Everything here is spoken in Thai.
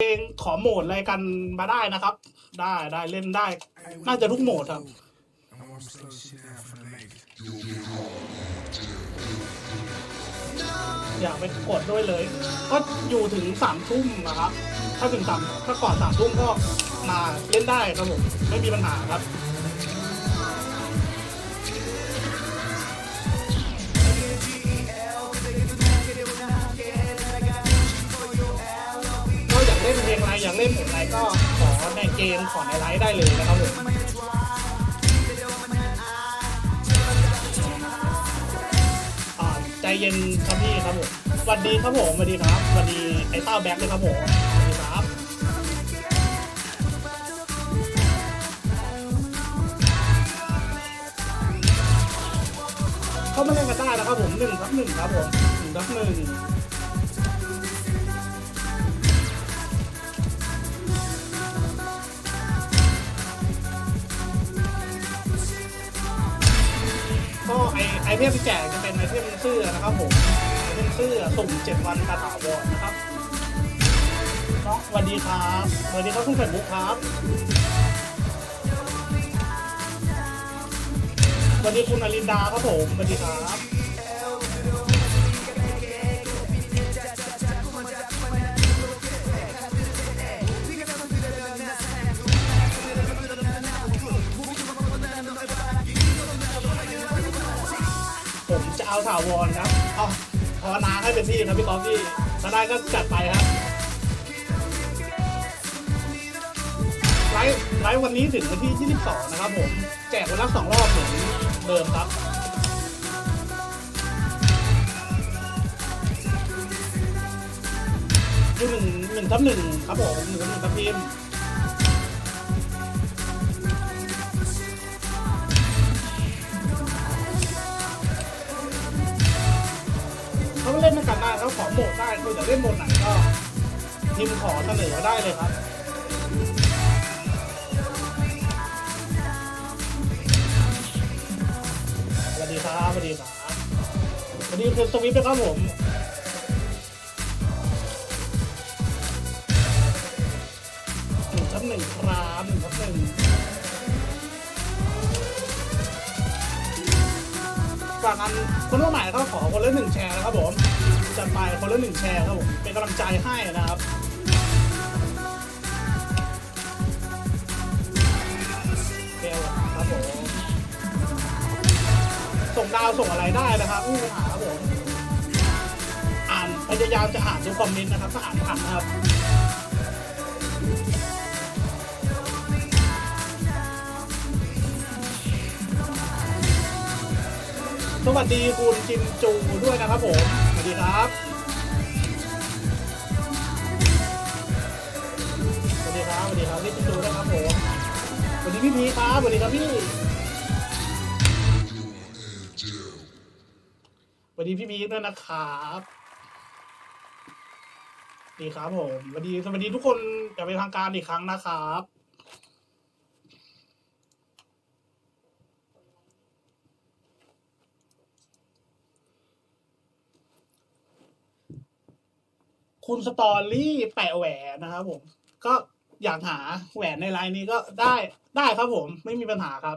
เองขอโหมดอะไรกันมาได้นะครับ ได้ได้เล่นได้ น่าจะทุกโหมดครับ อยากไปกดด้วยเลย ก็อยู่ถึงสามทุ่มนะครับ ถ้าถึงสามถ้าก่อนสามทุ่มก็มาเล่นได้ครับผม ไม่มีปัญหาครับ เล่นเพลอะไรก็ขอในเกมขอในไลฟ์ได้เลยนะครับผมใจเย็นครับพี่ครับผมสวัสดีครับผมสวัสดีครับสวัสดีไอ้เต้าแบ็คเลยครับผมสวัสดีครับเข้ามาเล่นกันได้นะครับผมหนึ่งทับหนึ่งครับผมหนึ่งทับหนึ่ง อไอเทมที่แจกจะเป็นไอเทมเสื้อนะครับผมไอเทมเสื้อสุ่มเจ็ดวันคาถาวรนะครับน้องสวัสดีครับสวัสดีครับคุณแฟนบุ๊กครับสวัสดีคุณอลินดาครับผมสวัสดีครับ เอาถาวรครับเอาภาวนาให้เป็นที่ครับพี่กอฟพี่ถ้าได้ก็จัดไปครับไลฟ์ไลฟ์วันนี้ถึงวันที่ 22 นะครับผม แจกวันละสองรอบเหมือนเดิมครับอยู่หนึ่งหนึ่งทับหนึ่งครับผมหนึ่งทับหนึ่งทับพิม เขาเล่นด้วยกันได้เขาขอโหมดได้คุณจะเล่นโหมดไหนก็พิมพ์ขอเสนอได้เลยครับสวัสดีครับสวัสดีครับสวัสดีคือสวิฟนะครับผมหนึ่งทับหนึ่งครับหนึ่งทับหนึ่งากกันคนรุ่นใหม่ก็ขอคนละหนึ่งแชร์นะครับผมจัดไปคนละหนึ่งแชร์ครับผมเป็นกำลังใจให้นะครับเกลครับผมส่งดาวส่งอะไรได้นะครับไม่มีปัญหาครับผมอ่านพยายามจะอ่านทุกคอมเมนต์นะครับถ้าอ่านทันนะครับ สวัสดีคุณจินจูด้วยนะครับผม สวัสดีครับ สวัสดีครับ สวัสดีครับพี่จินจูนะครับผมสวัสดีพี่พีครับ สวัสดีครับพี่ สวัสดีพี่พีทด้วยนะครับดีครับผมสวัสดีสวัสดีทุกคนจะเป็นทางการอีกครั้งนะครับ คุณสตอรี่แปะแหวนนะครับผม ก็อยากหาแหวนในไลน์นี้ก็ได้ได้ครับผม ไม่มีปัญหาครับ